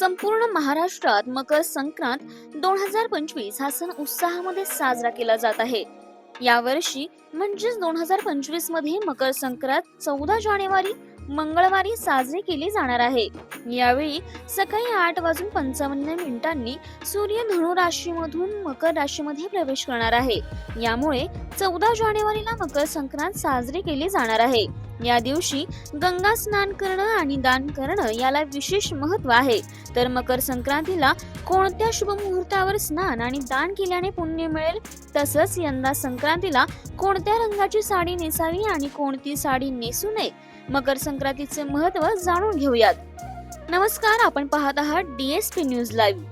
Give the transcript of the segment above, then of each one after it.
संपूर्ण महाराष्ट्रात मकर संक्रांत दोन हजार पंचवीस हा सण उत्साहामध्ये साजरा केला जात आहे. यावर्षी म्हणजेच दोन हजार पंचवीसमध्ये मकर संक्रांत चौदा जानेवारी मंगळवारी साजरी केली जाणार आहे. यावेळी सकाळी आठ वाजून पंचावन्न मिनिटांनी सूर्य धनु राशीमधून मकर राशीमध्ये प्रवेश करणार आहे. यामुळे चौदा जानेवारीला मकर संक्रांत साजरी केली जाणार आहे. या दिवशी गंगा स्नान करणं आणि दान करणं याला विशेष महत्त्व आहे. तर मकर संक्रांतीला कोणत्या शुभ मुहूर्तावर स्नान आणि दान केल्याने पुण्य मिळेल? तसंच यंदा संक्रांतीला कोणत्या रंगाची साडी नेसावी आणि कोणती साडी नेसू नये? मकर संक्रांतीचे महत्त्व जाणून घेऊयात. नमस्कार आपण पाहत आहात डीएसपी न्यूज लाईव्ह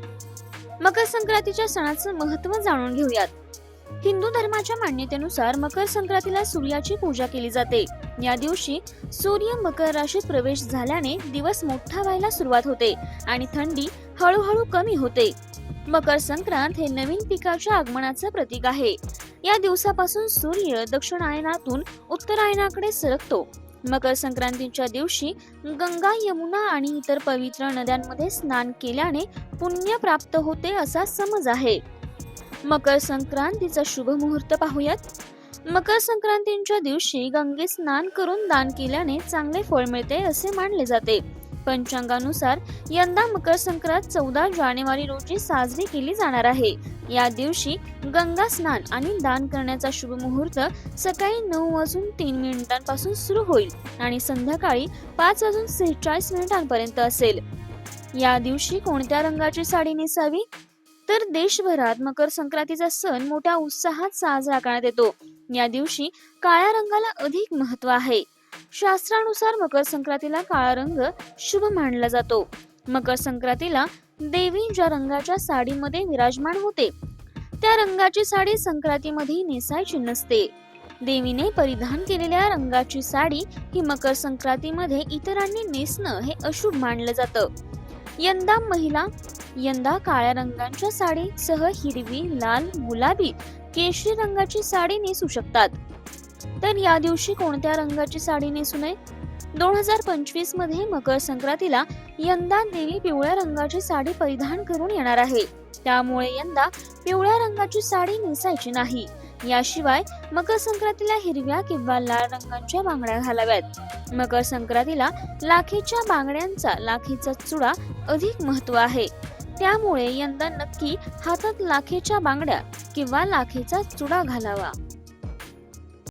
मकर संक्रांतीच्या सणाचं महत्त्व जाणून घेऊयात. हिंदू धर्माच्या मान्यतेनुसार मकर संक्रांतीला सूर्याची पूजा केली जाते. या दिवशी सूर्य मकर राशीत प्रवेश झाल्याने दिवस मोठा व्हायला सुरुवात होते आणि थंडी हळूहळू कमी होते. मकर संक्रांत हे नवीन पिकाच्या आगमनाचं प्रतीक आहे. या दिवसापासून सूर्य दक्षिणायनातून उत्तरायणाकडे सरकतो. मकर संक्रांतीच्या दिवशी गंगा यमुना आणि इतर पवित्र नद्यांमध्ये स्नान केल्याने पुण्य प्राप्त होते असा समज आहे. मकर संक्रांतीचा शुभ मुहूर्त पाहूयात. मकर संक्रांतीच्या दिवशी गंगेत स्नान करून दान केल्याने चांगले फळ मिळते असे मानले जाते. पंचांगानुसार यंदा मकर संक्रांत चौदा जानेवारी रोजी साजरी केली जाणार आहे. या दिवशी गंगा स्नान आणि दान करण्याचा शुभ मुहूर्त सकाळी नऊ वाजून तीन मिनिटांपासून सुरू होईल आणि संध्याकाळी पाच वाजून सेहेचाळीस मिनिटांपर्यंत असेल. या दिवशी कोणत्या रंगाची साडी नेसावी? तर देशभरात मकर संक्रांतीचा सण मोठ्या उत्साहात साजरा करण्यात येतो. या दिवशी काळ्या रंगाला अधिक महत्त्व आहे. शास्त्रानुसार मकर संक्रांतीला काळा रंग शुभ मानला जातो. मकर संक्रांतीला देवी ज्या रंगाच्या साडीमध्ये विराजमान होते त्या रंगाची साडी संक्रांतीमध्ये नेसायची नसते. देवीने परिधान केलेल्या रंगाची साडी ही मकर संक्रांतीमध्ये इतरांनी नेसणं हे अशुभ मानलं जातं. यंदा महिला यंदा काळ्या रंगांच्या साडीसह हिरवी लाल गुलाबी केशरी रंगाची साडी नेसू शकतात. तर या दिवशी कोणत्या रंगाची साडी नेसू नये? दोन हजार पंचवीसमध्ये मकर संक्रांतीला यंदा देवी पिवळ्या रंगाची साडी परिधान करून येणार आहे. त्यामुळे यंदा पिवळ्या रंगाची साडी नेसायची नाही. याशिवाय मकर संक्रांतीला हिरव्या किंवा लाल रंगांच्या बांगड्या घालाव्यात. मकर संक्रांतीला लाखेच्या बांगड्यांचा लाखेचा चुडा अधिक महत्त्व आहे. त्यामुळे यंदा नक्की हातात लाखेच्या बांगड्या किंवा लाखेचा चुडा घालावा.